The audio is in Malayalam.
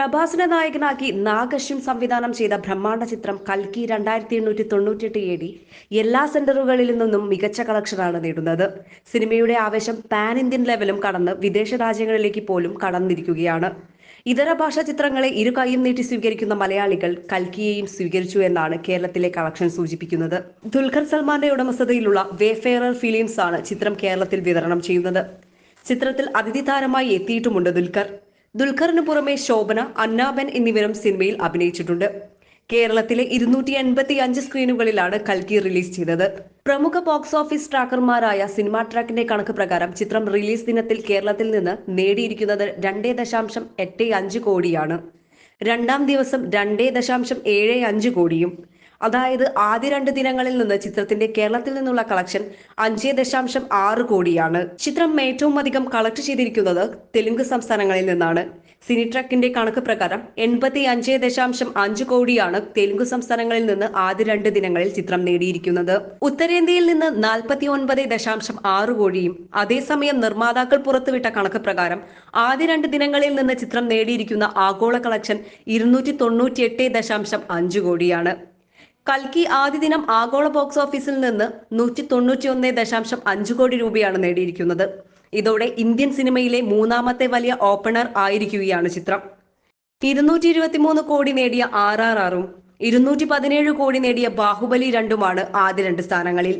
പ്രഭാസിനെ നായകനാക്കി നാഗശ്യം സംവിധാനം ചെയ്ത ബ്രഹ്മാണ്ഡ ചിത്രം കൽക്കി രണ്ടായിരത്തി എണ്ണൂറ്റി തൊണ്ണൂറ്റിയെട്ട് എ ഡി എല്ലാ സെന്ററുകളിൽ നിന്നും മികച്ച കളക്ഷനാണ് നേടുന്നത്. സിനിമയുടെ ആവേശം പാൻ ഇന്ത്യൻ ലെവലും കടന്ന് വിദേശ രാജ്യങ്ങളിലേക്ക് പോലും കടന്നിരിക്കുകയാണ്. ഇതര ഭാഷാ ചിത്രങ്ങളെ ഇരു കൈയും നീട്ടി സ്വീകരിക്കുന്ന മലയാളികൾ കൽക്കിയെയും സ്വീകരിച്ചു എന്നാണ് കേരളത്തിലെ കളക്ഷൻ സൂചിപ്പിക്കുന്നത്. ദുൽഖർ സൽമാന്റെ ഉടമസ്ഥതയിലുള്ള വേഫെയറർ ഫിലിംസ് ആണ് ചിത്രം കേരളത്തിൽ വിതരണം ചെയ്യുന്നത്. ചിത്രത്തിൽ അതിഥി താരമായി എത്തിയിട്ടുമുണ്ട് ദുൽഖർ. ദുൽഖറിന് പുറമെ ശോഭന അന്നാബൻ എന്നിവരും സിനിമയിൽ അഭിനയിച്ചിട്ടുണ്ട്. കേരളത്തിലെ ഇരുന്നൂറ്റി എൺപത്തി അഞ്ച് സ്ക്രീനുകളിലാണ് കൽക്കി റിലീസ് ചെയ്തത്. പ്രമുഖ ബോക്സ് ഓഫീസ് ട്രാക്കർമാരായ സിനിമാ ട്രാക്കിന്റെ കണക്ക് പ്രകാരം ചിത്രം റിലീസ് ദിനത്തിൽ കേരളത്തിൽ നിന്ന് നേടിയിരിക്കുന്നത് രണ്ടേ ദശാംശം എട്ട് അഞ്ച് കോടിയാണ്. രണ്ടാം ദിവസം രണ്ടേ ദശാംശം ഏഴ് അഞ്ച് കോടിയും അതായത് ആദ്യ രണ്ട് ദിനങ്ങളിൽ നിന്ന് ചിത്രത്തിന്റെ കേരളത്തിൽ നിന്നുള്ള കളക്ഷൻ അഞ്ച് ദശാംശം ആറ് കോടിയാണ്. ചിത്രം ഏറ്റവും അധികം കളക്ട് ചെയ്തിരിക്കുന്നത് തെലുങ്ക് സംസ്ഥാനങ്ങളിൽ നിന്നാണ്. സിനിട്രക്കിന്റെ കണക്ക് പ്രകാരം എൺപത്തി അഞ്ച് ദശാംശം അഞ്ച് കോടിയാണ് തെലുങ്ക് സംസ്ഥാനങ്ങളിൽ നിന്ന് ആദ്യ രണ്ട് ദിനങ്ങളിൽ ചിത്രം നേടിയിരിക്കുന്നത്. ഉത്തരേന്ത്യയിൽ നിന്ന് നാൽപ്പത്തി ഒൻപത് ദശാംശം ആറ് കോടിയും അതേസമയം നിർമ്മാതാക്കൾ പുറത്തുവിട്ട കണക്ക് പ്രകാരം ആദ്യ രണ്ട് ദിനങ്ങളിൽ നിന്ന് ചിത്രം നേടിയിരിക്കുന്ന ആഗോള കളക്ഷൻ ഇരുന്നൂറ്റി തൊണ്ണൂറ്റി എട്ട് ദശാംശം അഞ്ച് കോടിയാണ്. കൽക്കി ആദ്യ ദിനം ആഗോള ബോക്സ് ഓഫീസിൽ നിന്ന് നൂറ്റി തൊണ്ണൂറ്റി ഒന്ന് ദശാംശം അഞ്ച് കോടി രൂപയാണ് നേടിയിരിക്കുന്നത്. ഇതോടെ ഇന്ത്യൻ സിനിമയിലെ മൂന്നാമത്തെ വലിയ ഓപ്പണർ ആയിരിക്കുകയാണ് ചിത്രം. ഇരുന്നൂറ്റി ഇരുപത്തിമൂന്ന് കോടി നേടിയ ആർ ആർ ആറും ഇരുന്നൂറ്റി പതിനേഴ് കോടി നേടിയ ബാഹുബലി രണ്ടുമാണ് ആദ്യ രണ്ട് സ്ഥാനങ്ങളിൽ.